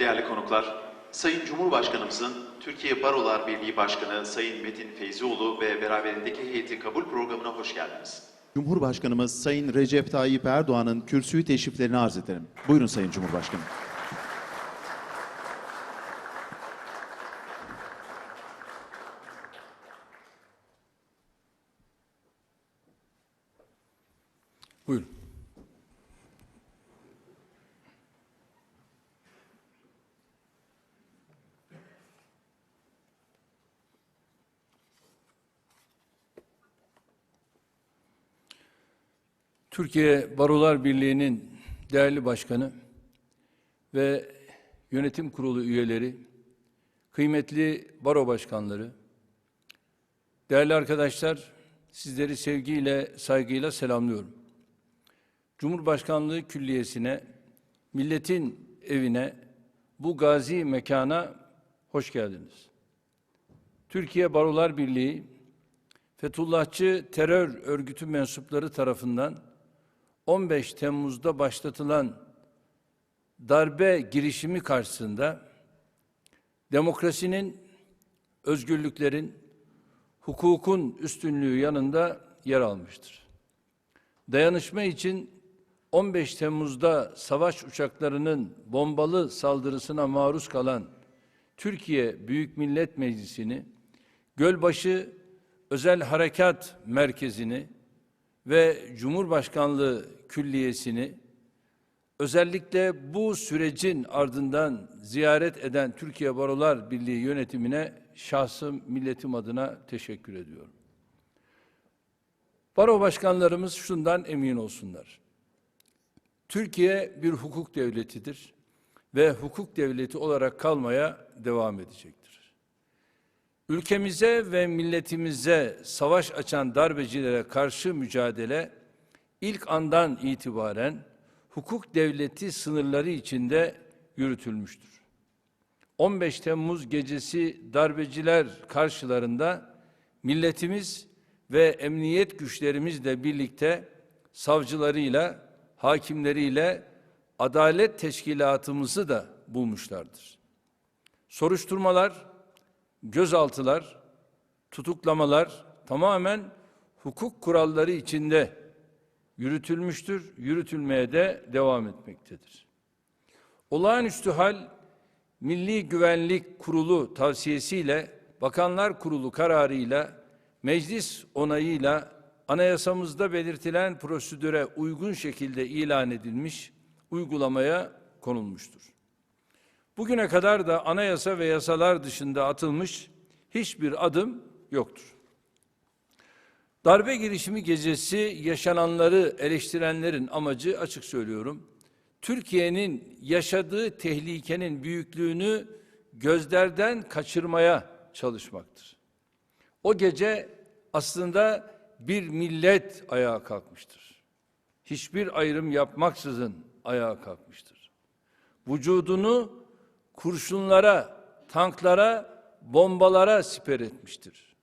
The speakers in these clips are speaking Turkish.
Değerli konuklar, Sayın Cumhurbaşkanımızın Türkiye Barolar Birliği Başkanı Sayın Metin Feyzioğlu ve beraberindeki heyeti kabul programına hoş geldiniz. Cumhurbaşkanımız Sayın Recep Tayyip Erdoğan'ın kürsüyü teşriflerini arz ederim. Buyurun Sayın Cumhurbaşkanım. Buyurun. Türkiye Barolar Birliği'nin değerli başkanı ve yönetim kurulu üyeleri, kıymetli baro başkanları, değerli arkadaşlar, sizleri sevgiyle, saygıyla selamlıyorum. Cumhurbaşkanlığı Külliyesi'ne, milletin evine, bu gazi mekana hoş geldiniz. Türkiye Barolar Birliği, Fethullahçı terör örgütü mensupları tarafından 15 Temmuz'da başlatılan darbe girişimi karşısında demokrasinin, özgürlüklerin, hukukun üstünlüğü yanında yer almıştır. Dayanışma için 15 Temmuz'da savaş uçaklarının bombalı saldırısına maruz kalan Türkiye Büyük Millet Meclisi'ni, Gölbaşı Özel Harekat Merkezi'ni ve Cumhurbaşkanlığı Külliyesi'ni özellikle bu sürecin ardından ziyaret eden Türkiye Barolar Birliği yönetimine şahsım milletim adına teşekkür ediyorum. Baro başkanlarımız şundan emin olsunlar. Türkiye bir hukuk devletidir ve hukuk devleti olarak kalmaya devam edecektir. Ülkemize ve milletimize savaş açan darbecilere karşı mücadele ilk andan itibaren hukuk devleti sınırları içinde yürütülmüştür. 15 Temmuz gecesi darbeciler karşılarında milletimiz ve emniyet güçlerimizle birlikte savcılarıyla, hakimleriyle adalet teşkilatımızı da bulmuşlardır. Soruşturmalar, gözaltılar, tutuklamalar tamamen hukuk kuralları içinde yürütülmüştür, yürütülmeye de devam etmektedir. Olağanüstü hal Milli Güvenlik Kurulu tavsiyesiyle, Bakanlar Kurulu kararıyla, meclis onayıyla anayasamızda belirtilen prosedüre uygun şekilde ilan edilmiş, uygulamaya konulmuştur. Bugüne kadar da anayasa ve yasalar dışında atılmış hiçbir adım yoktur. Darbe girişimi gecesi yaşananları eleştirenlerin amacı açık söylüyorum. Türkiye'nin yaşadığı tehlikenin büyüklüğünü gözlerden kaçırmaya çalışmaktır. O gece aslında bir millet ayağa kalkmıştır. Hiçbir ayrım yapmaksızın ayağa kalkmıştır. Vücudunu kurşunlara, tanklara, bombalara siper etmiştir.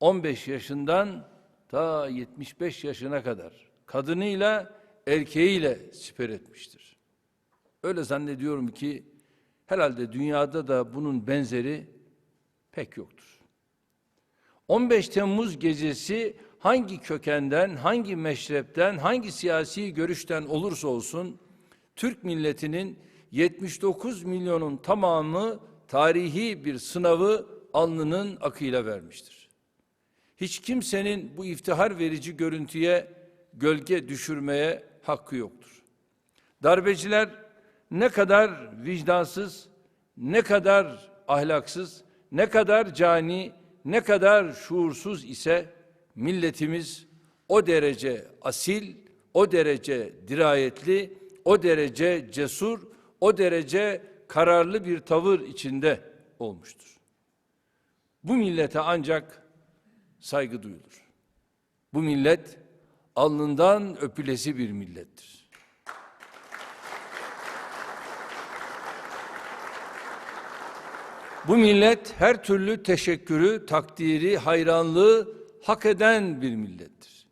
15 yaşından ta 75 yaşına kadar kadınıyla erkeğiyle siper etmiştir. Öyle zannediyorum ki herhalde dünyada da bunun benzeri pek yoktur. 15 Temmuz gecesi hangi kökenden, hangi meşrepten, hangi siyasi görüşten olursa olsun Türk milletinin 79 milyonun tamamı tarihi bir sınavı alnının akıyla vermiştir. Hiç kimsenin bu iftihar verici görüntüye gölge düşürmeye hakkı yoktur. Darbeciler ne kadar vicdansız, ne kadar ahlaksız, ne kadar cani, ne kadar şuursuz ise milletimiz o derece asil, o derece dirayetli, o derece cesur, o derece kararlı bir tavır içinde olmuştur. Bu millete ancak saygı duyulur. Bu millet alnından öpülesi bir millettir. Bu millet her türlü teşekkürü, takdiri, hayranlığı hak eden bir millettir.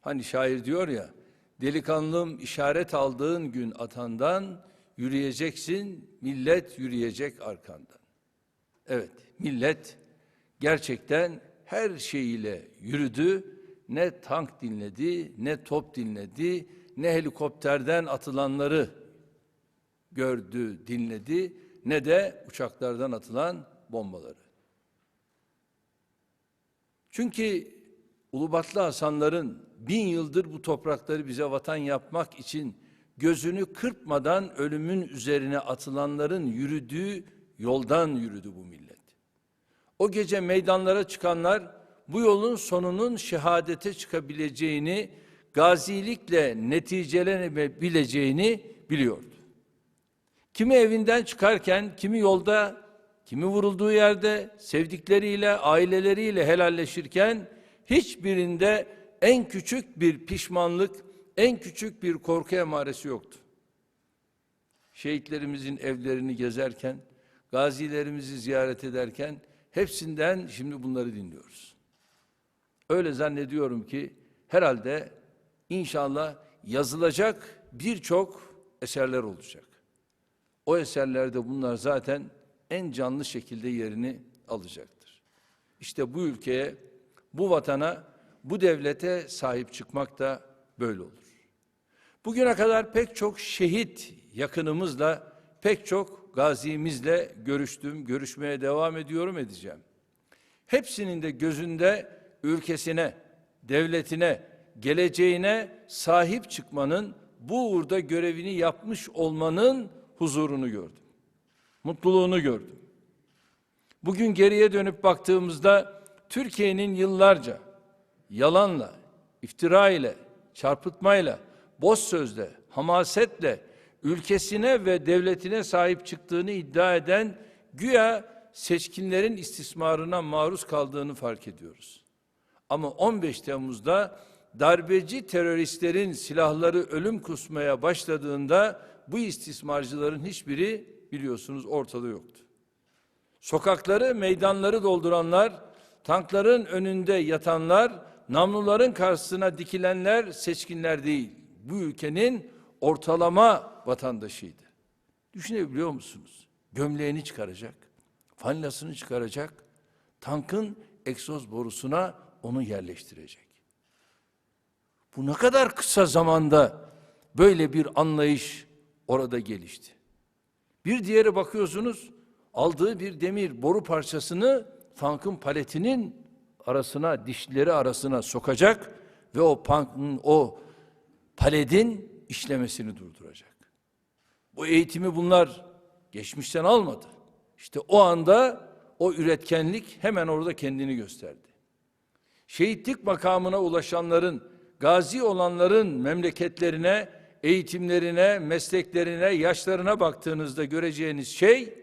Hani şair diyor ya, delikanlım işaret aldığın gün atandan, yürüyeceksin, millet yürüyecek arkandan. Evet, millet gerçekten her şeyiyle yürüdü. Ne tank dinledi, ne top dinledi, ne helikopterden atılanları gördü, dinledi, ne de uçaklardan atılan bombaları. Çünkü Ulubatlı Hasanların bin yıldır bu toprakları bize vatan yapmak için gözünü kırpmadan ölümün üzerine atılanların yürüdüğü yoldan yürüdü bu millet. O gece meydanlara çıkanlar bu yolun sonunun şehadete çıkabileceğini, gazilikle neticelenebileceğini biliyordu. Kimi evinden çıkarken, kimi yolda, kimi vurulduğu yerde, sevdikleriyle, aileleriyle helalleşirken hiçbirinde en küçük bir pişmanlık, en küçük bir korku emaresi yoktu. Şehitlerimizin evlerini gezerken, gazilerimizi ziyaret ederken hepsinden şimdi bunları dinliyoruz. Öyle zannediyorum ki herhalde inşallah yazılacak birçok eserler olacak. O eserlerde bunlar zaten en canlı şekilde yerini alacaktır. İşte bu ülkeye, bu vatana, bu devlete sahip çıkmak da böyle olur. Bugüne kadar pek çok şehit yakınımızla, pek çok gazimizle görüştüm, görüşmeye devam ediyorum, edeceğim. Hepsinin de gözünde ülkesine, devletine, geleceğine sahip çıkmanın, bu uğurda görevini yapmış olmanın huzurunu gördüm. Mutluluğunu gördüm. Bugün geriye dönüp baktığımızda Türkiye'nin yıllarca yalanla, iftira ile, çarpıtmayla, boş sözle, hamasetle ülkesine ve devletine sahip çıktığını iddia eden güya seçkinlerin istismarına maruz kaldığını fark ediyoruz. Ama 15 Temmuz'da darbeci teröristlerin silahları ölüm kusmaya başladığında bu istismarcıların hiçbiri biliyorsunuz ortada yoktu. Sokakları, meydanları dolduranlar, tankların önünde yatanlar, namluların karşısına dikilenler seçkinler değil. Bu ülkenin ortalama vatandaşıydı. Düşünebiliyor musunuz? Gömleğini çıkaracak, fanilasını çıkaracak, tankın egzoz borusuna onu yerleştirecek. Bu ne kadar kısa zamanda böyle bir anlayış orada gelişti. Bir diğeri bakıyorsunuz aldığı bir demir boru parçasını tankın paletinin arasına, dişleri arasına sokacak ve o tankın o paletin işlemesini durduracak. Bu eğitimi bunlar geçmişten almadı. İşte o anda o üretkenlik hemen orada kendini gösterdi. Şehitlik makamına ulaşanların, gazi olanların memleketlerine, eğitimlerine, mesleklerine, yaşlarına baktığınızda göreceğiniz şey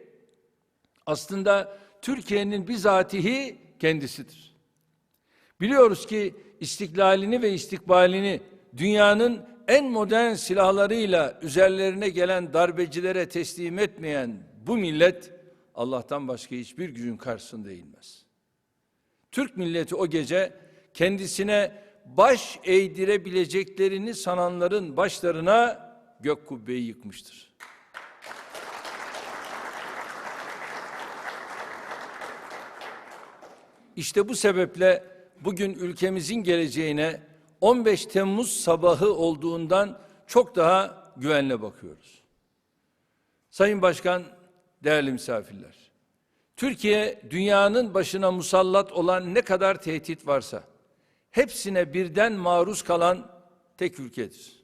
aslında Türkiye'nin bizatihi kendisidir. Biliyoruz ki istiklalini ve istikbalini dünyanın en modern silahlarıyla üzerlerine gelen darbecilere teslim etmeyen bu millet Allah'tan başka hiçbir gücün karşısında eğilmez. Türk milleti o gece kendisine baş eğdirebileceklerini sananların başlarına gök kubbeyi yıkmıştır. İşte bu sebeple bugün ülkemizin geleceğine 15 Temmuz sabahı olduğundan çok daha güvenle bakıyoruz. Sayın Başkan, değerli misafirler. Türkiye dünyanın başına musallat olan ne kadar tehdit varsa hepsine birden maruz kalan tek ülkedir.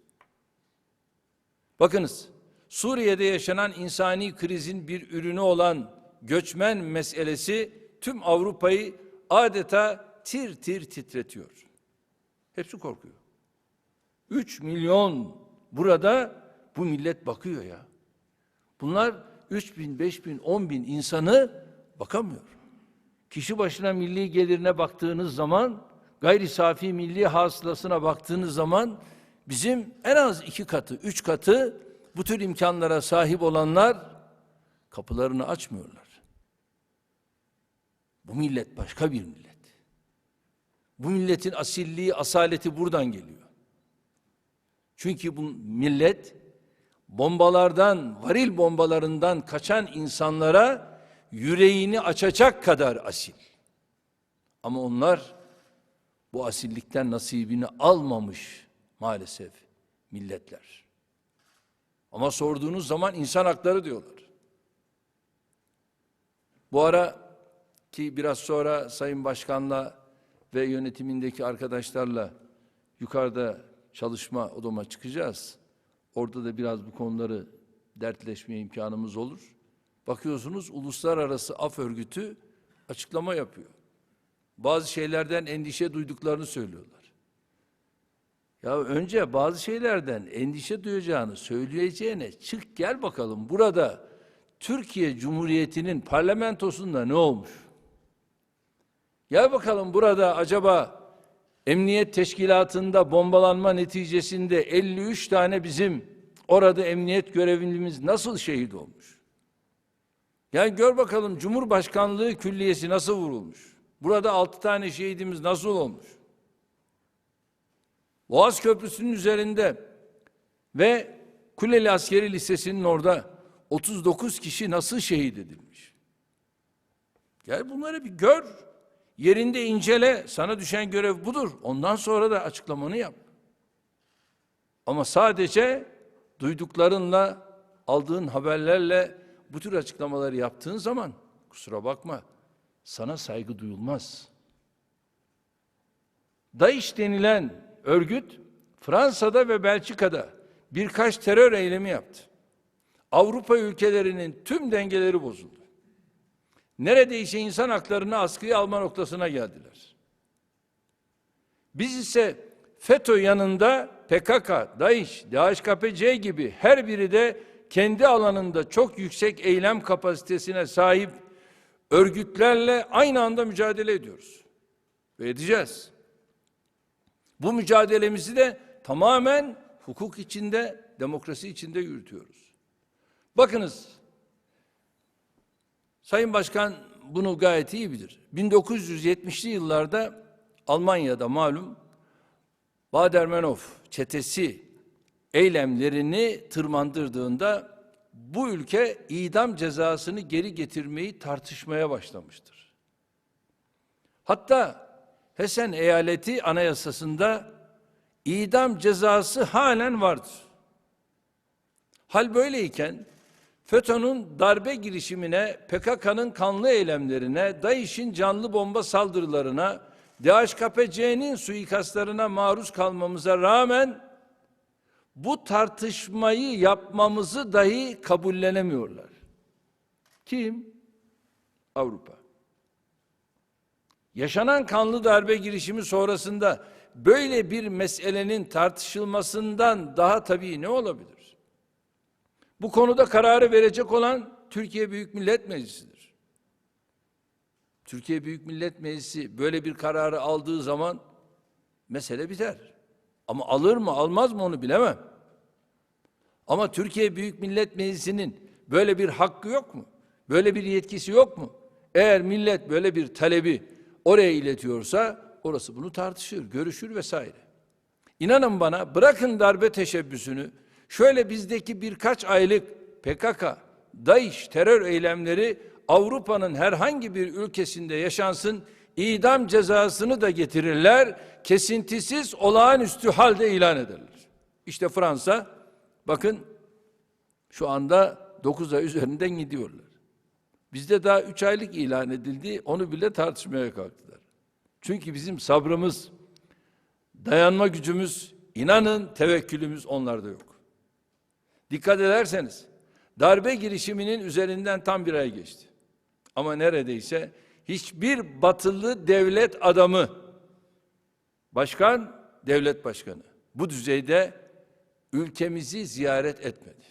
Bakınız, Suriye'de yaşanan insani krizin bir ürünü olan göçmen meselesi tüm Avrupa'yı adeta tir tir titretiyor. Hepsi korkuyor. 3 milyon burada bu millet bakıyor ya. Bunlar 3 bin, 5 bin, 10 bin insanı bakamıyor. Kişi başına milli gelirine baktığınız zaman, gayri safi milli hasılasına baktığınız zaman bizim en az iki katı, üç katı bu tür imkanlara sahip olanlar kapılarını açmıyorlar. Bu millet başka bir millet. Bu milletin asilliği, asaleti buradan geliyor. Çünkü bu millet bombalardan, varil bombalarından kaçan insanlara yüreğini açacak kadar asil. Ama onlar bu asillikten nasibini almamış maalesef milletler. Ama sorduğunuz zaman insan hakları diyorlar. Bu ara ki biraz sonra Sayın Başkan'la ve yönetimindeki arkadaşlarla yukarıda çalışma odama çıkacağız. Orada da biraz bu konuları dertleşmeye imkanımız olur. Bakıyorsunuz Uluslararası Af Örgütü açıklama yapıyor. Bazı şeylerden endişe duyduklarını söylüyorlar. Ya önce bazı şeylerden endişe duyacağını söyleyeceğine çık gel bakalım burada Türkiye Cumhuriyeti'nin parlamentosunda ne olmuş? Gel bakalım burada acaba Emniyet Teşkilatı'nda bombalanma neticesinde 53 tane bizim orada emniyet görevlimiz nasıl şehit olmuş? Yani gör bakalım Cumhurbaşkanlığı Külliyesi nasıl vurulmuş? Burada 6 tane şehidimiz nasıl olmuş? Boğaz Köprüsü'nün üzerinde ve Kuleli Askeri Lisesi'nin orada 39 kişi nasıl şehit edilmiş? Gel bunları bir gör. Yerinde incele. Sana düşen görev budur. Ondan sonra da açıklamanı yap. Ama sadece duyduklarınla, aldığın haberlerle bu tür açıklamaları yaptığın zaman kusura bakma sana saygı duyulmaz. DAEŞ denilen örgüt Fransa'da ve Belçika'da birkaç terör eylemi yaptı. Avrupa ülkelerinin tüm dengeleri bozuldu. Neredeyse insan haklarını askıya alma noktasına geldiler. Biz ise FETÖ yanında PKK, DAEŞ, DHKPC gibi her biri de kendi alanında çok yüksek eylem kapasitesine sahip örgütlerle aynı anda mücadele ediyoruz. Ve edeceğiz. Bu mücadelemizi de tamamen hukuk içinde, demokrasi içinde yürütüyoruz. Bakınız, Sayın Başkan bunu gayet iyi bilir. 1970'li yıllarda Almanya'da malum Bader-Meinhof çetesi eylemlerini tırmandırdığında bu ülke idam cezasını geri getirmeyi tartışmaya başlamıştır. Hatta Hesen eyaleti anayasasında idam cezası halen vardır. Hal böyleyken FETÖ'nün darbe girişimine, PKK'nın kanlı eylemlerine, DAEŞ'in canlı bomba saldırılarına, DHKPC'nin suikastlarına maruz kalmamıza rağmen bu tartışmayı yapmamızı dahi kabullenemiyorlar. Kim? Avrupa. Yaşanan kanlı darbe girişimi sonrasında böyle bir meselenin tartışılmasından daha tabii ne olabilir? Bu konuda kararı verecek olan Türkiye Büyük Millet Meclisi'dir. Türkiye Büyük Millet Meclisi böyle bir kararı aldığı zaman mesele biter. Ama alır mı almaz mı onu bilemem. Ama Türkiye Büyük Millet Meclisi'nin böyle bir hakkı yok mu? Böyle bir yetkisi yok mu? Eğer millet böyle bir talebi oraya iletiyorsa orası bunu tartışır, görüşür vesaire. İnanın bana bırakın darbe teşebbüsünü şöyle bizdeki birkaç aylık PKK, DAEŞ terör eylemleri Avrupa'nın herhangi bir ülkesinde yaşansın idam cezasını da getirirler kesintisiz olağanüstü halde ilan ederler. İşte Fransa bakın şu anda 9 ay üzerinden gidiyorlar. Bizde daha 3 aylık ilan edildi onu bile tartışmaya kalktılar. Çünkü bizim sabrımız, dayanma gücümüz, inanın tevekkülümüz onlarda yok. Dikkat ederseniz darbe girişiminin üzerinden tam bir ay geçti. Ama neredeyse hiçbir batılı devlet adamı, başkan, devlet başkanı bu düzeyde ülkemizi ziyaret etmedi.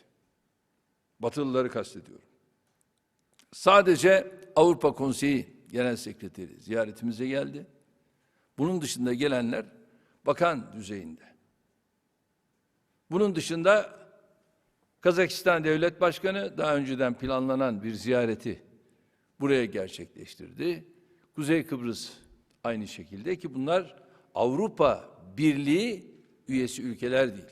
Batılıları kastediyorum. Sadece Avrupa Konseyi Genel Sekreteri ziyaretimize geldi. Bunun dışında gelenler bakan düzeyinde. Bunun dışında Kazakistan Devlet Başkanı daha önceden planlanan bir ziyareti buraya gerçekleştirdi. Kuzey Kıbrıs aynı şekilde ki bunlar Avrupa Birliği üyesi ülkeler değil.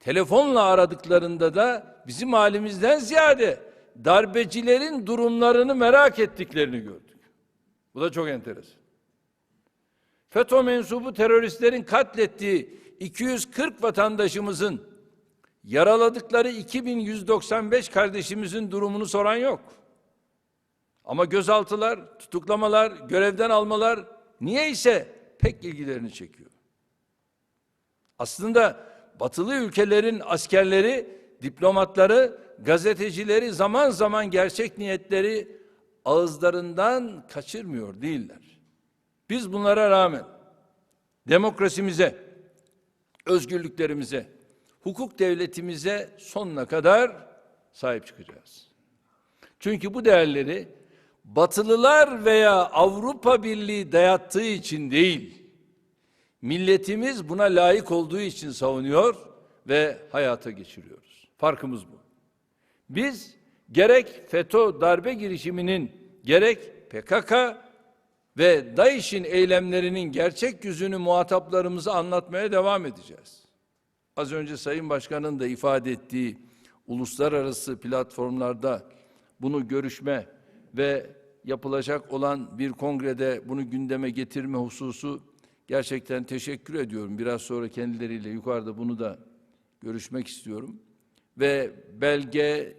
telefonla aradıklarında da bizim halimizden ziyade darbecilerin durumlarını merak ettiklerini gördük. Bu da çok enteresan. FETÖ mensubu teröristlerin katlettiği 240 vatandaşımızın yaraladıkları 2195 kardeşimizin durumunu soran yok. Ama gözaltılar, tutuklamalar, görevden almalar niye ise pek ilgilerini çekiyor. Aslında batılı ülkelerin askerleri, diplomatları, gazetecileri zaman zaman gerçek niyetleri ağızlarından kaçırmıyor değiller. Biz bunlara rağmen demokrasimize, özgürlüklerimize, hukuk devletimize sonuna kadar sahip çıkacağız. Çünkü bu değerleri Batılılar veya Avrupa Birliği dayattığı için değil, milletimiz buna layık olduğu için savunuyor ve hayata geçiriyoruz. Farkımız bu. Biz gerek FETÖ darbe girişiminin gerek PKK ve DAEŞ'in eylemlerinin gerçek yüzünü muhataplarımıza anlatmaya devam edeceğiz. Az önce Sayın Başkan'ın da ifade ettiği uluslararası platformlarda bunu görüşme ve yapılacak olan bir kongrede bunu gündeme getirme hususu gerçekten teşekkür ediyorum. Biraz sonra kendileriyle yukarıda bunu da görüşmek istiyorum. Ve belge,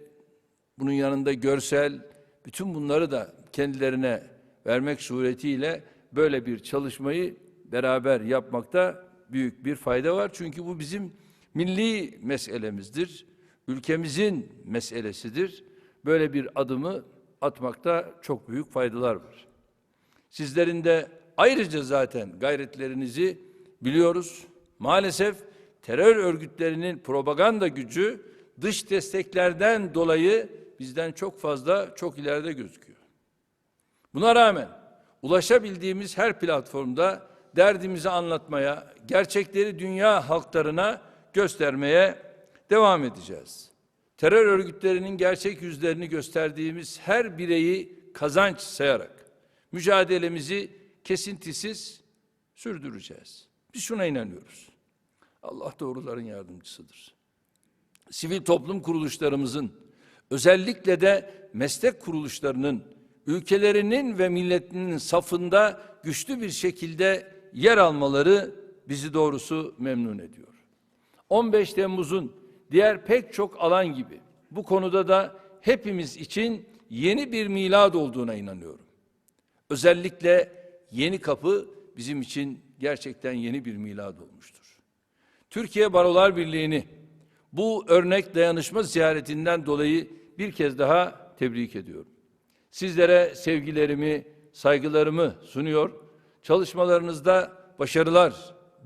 bunun yanında görsel, bütün bunları da kendilerine vermek suretiyle böyle bir çalışmayı beraber yapmakta büyük bir fayda var. Çünkü bu bizim milli meselemizdir. Ülkemizin meselesidir. Böyle bir adımı atmakta çok büyük faydalar var. Sizlerin de ayrıca zaten gayretlerinizi biliyoruz. Maalesef terör örgütlerinin propaganda gücü dış desteklerden dolayı bizden çok fazla, çok ileride gözüküyor. Buna rağmen ulaşabildiğimiz her platformda derdimizi anlatmaya, gerçekleri dünya halklarına göstermeye devam edeceğiz. Terör örgütlerinin gerçek yüzlerini gösterdiğimiz her bireyi kazanç sayarak mücadelemizi kesintisiz sürdüreceğiz. Biz şuna inanıyoruz. Allah doğruların yardımcısıdır. Sivil toplum kuruluşlarımızın özellikle de meslek kuruluşlarının ülkelerinin ve milletinin safında güçlü bir şekilde yer almaları bizi doğrusu memnun ediyor. 15 Temmuz'un diğer pek çok alan gibi bu konuda da hepimiz için yeni bir milad olduğuna inanıyorum. Özellikle yeni kapı bizim için gerçekten yeni bir milad olmuştur. Türkiye Barolar Birliği'ni bu örnek dayanışma ziyaretinden dolayı bir kez daha tebrik ediyorum. Sizlere sevgilerimi, saygılarımı sunuyor. Çalışmalarınızda başarılar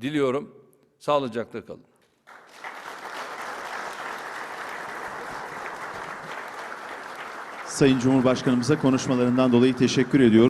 diliyorum. Sağlıcakla kalın. Sayın Cumhurbaşkanımıza konuşmalarından dolayı teşekkür ediyorum.